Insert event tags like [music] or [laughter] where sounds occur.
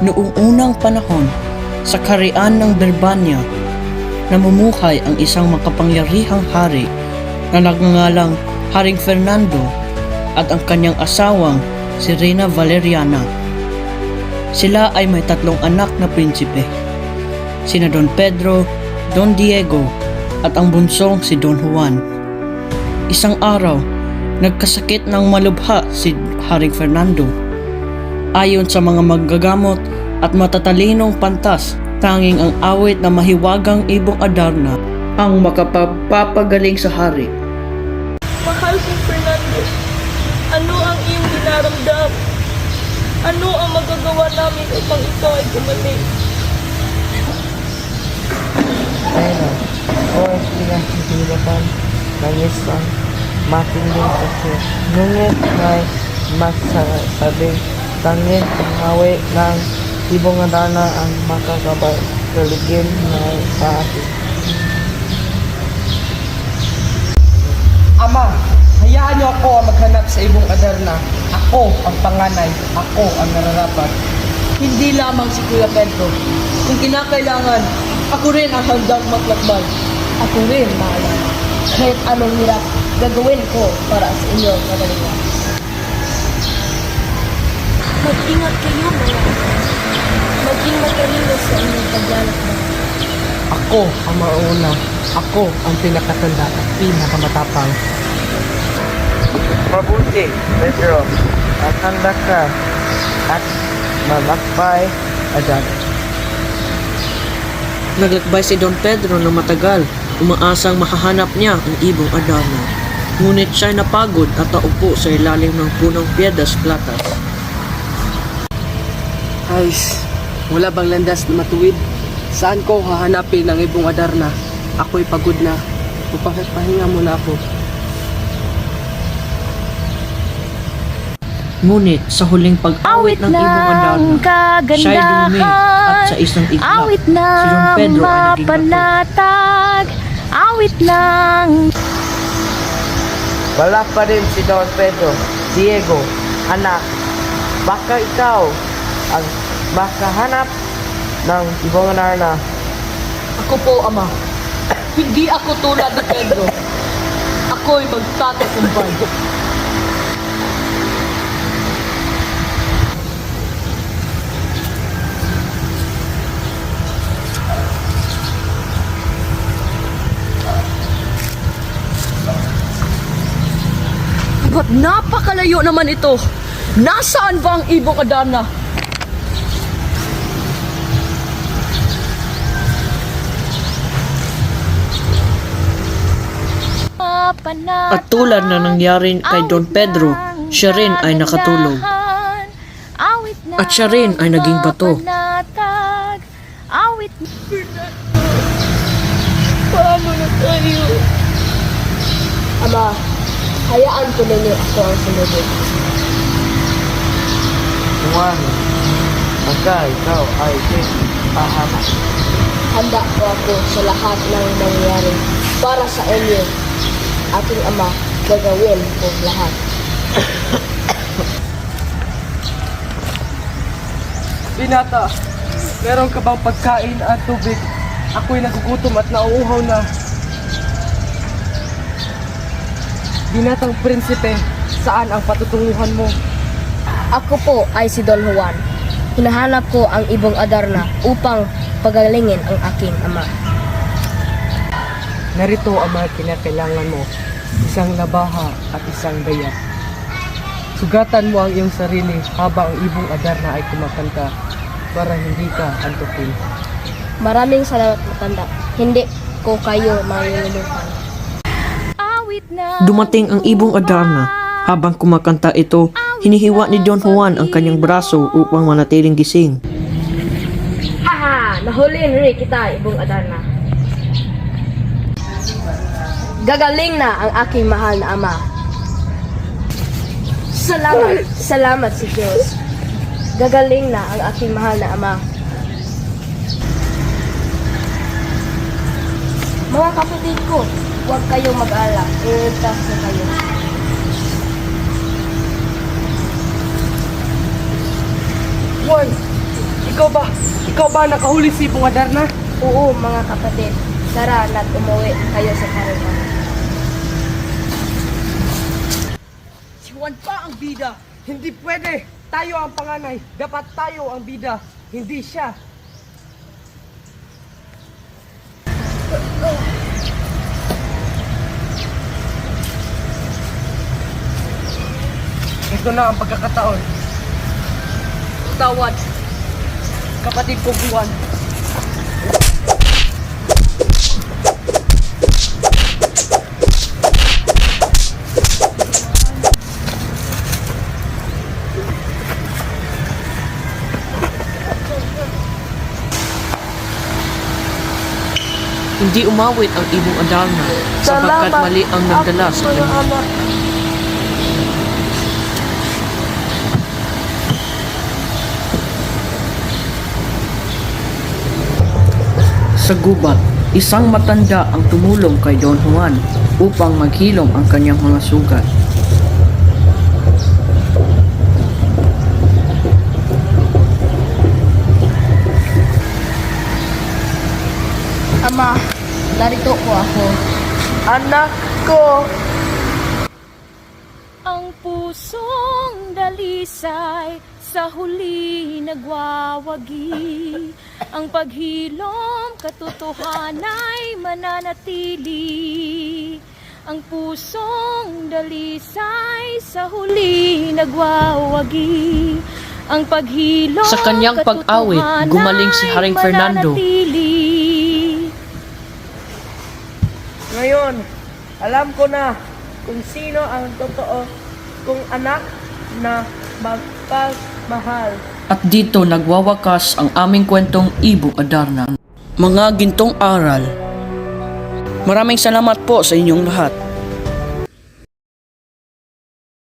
Noong unang panahon, sa karian ng Berbanya, namumuhay ang isang makapangyarihang hari na nagngangalang Haring Fernando at ang kanyang asawang si Reina Valeriana. Sila ay may tatlong anak na prinsipe, sina Don Pedro, Don Diego at ang bunsong si Don Juan. Isang araw, nagkasakit ng malubha si Haring Fernando. Ayon sa mga maggagamot at matatalinong pantas, tanging ang awit na mahiwagang ibong Adarna ang makapagpapagaling sa hari. Mahal kong Fernando, ano ang iyong dinaramdam? Ano ang magagawa namin upang ikaw ay gumaling? Pero, oras bilang hihirapan ng isang matinding kasi. Ngunit may masasabing tanging panghawi ng ibong adana ang makakabay kaligin na sa atin. Ama, hayaan niyo ako ang maghanap sa ibong Adarna. Ako ang panganay, ako ang nararapat. Hindi lamang si Kuya Pedro. Kung kinakailangan, ako rin ang handang maglakbay. Ako rin, maalala. Kahit anong hirap, gagawin ko para sa inyong kagalingan. Mag-ingat kayo mga. Maging matalino sa inyong paglalakbay. Ako ang mauna. Ako ang pinakatanda at pinakamatapang. Mabuti, Pedro, at handa ka at malakbay agad. Naglakbay si Don Pedro na matagal, umaasang mahahanap niya ang ibong Adarna. Ngunit siya'y napagod at naupo sa ilalim ng punong Piedras Platas. Ayos, wala bang landas na matuwid? Saan ko hahanapin ang ibong Adarna? Ako'y pagod na. Papahinga muna ako. Ngunit sa huling pag-awit ng ibong Adarna, siya'y dumumi at sa isang iglap, Awit si Don ng Pedro ay naging mapanatag Awit ng Wala pa rin si Don Pedro, Diego, anak. Baka ikaw ang makahanap ng ibong narna. Ako po, Ama. Hindi ako tulad ni Pedro. Ako'y magtatakumpay. Ba't napakalayo naman ito? Nasaan ba ang ibong Adana? At tulad na nangyari kay Don Pedro, siya rin ay nakatulog. At siya rin ay naging bato. Awit Paano na tayo? Ama, hayaan ko ninyo ako ang sumunod. Juan, pagka ikaw ay pahamak. Handa ko ako sa lahat ng nangyayari para sa inyo. Aking ama, gagawin ko lahat. Binata, meron ka bang pagkain at tubig? Ako'y nagugutom at nauuhaw na. Binatang prinsipe, saan ang patutunguhan mo? Ako po ay si Don Juan. Hinahanap ko ang ibong Adarna upang pagalingin ang aking ama. Narito ang mga kinakailangan mo, isang labaha at isang daya. Sugatan mo ang iyong sarili habang ang ibong Adarna ay kumakanta para hindi ka antukin. Maraming salamat matanda. Hindi ko kayo malilimutan. Dumating ang ibong Adarna. Habang kumakanta ito, hinihiwa ni Don Juan ang kanyang braso upang manatiling gising. Haha! Nahuli rin kita, ibong Adarna. Gagaling na ang aking mahal na ama. Salamat, salamat si Diyos. Gagaling na ang aking mahal na ama. Mga kapatid ko, huwag kayong mag-alala. Iligtas na kayo. Juan, ikaw ba? Ikaw ba nakahuli si Ibong Adarna? Oo, mga kapatid. Tara na't umuwi kayo sa karihan. Si Juan pa ang bida. Hindi pwede. Tayo ang panganay. Dapat tayo ang bida. Hindi siya. Ito na ang pagkakataon. Tawad. Kapatid ko Juan. Hindi umawit ang ibong Adarna sapagkat mali ang nagdala sa kanya. Sa gubat, isang matanda ang tumulong kay Don Juan upang maghilom ang kanyang mga sugat. Ama, narito po ako. Anak ko, Ang pusong dalisay sa huli nagwawagi. [laughs] Ang paghilom katotohanay mananatili. Ang pusong dalisay sa huli nagwawagi. Ang paghilom Sa kanyang pag-awit, gumaling si Haring Fernando. Ngayon, alam ko na kung sino ang totoo kong anak na magpagmahal. At dito nagwawakas ang aming kwentong Ibong Adarna. Mga gintong aral. Maraming salamat po sa inyong lahat.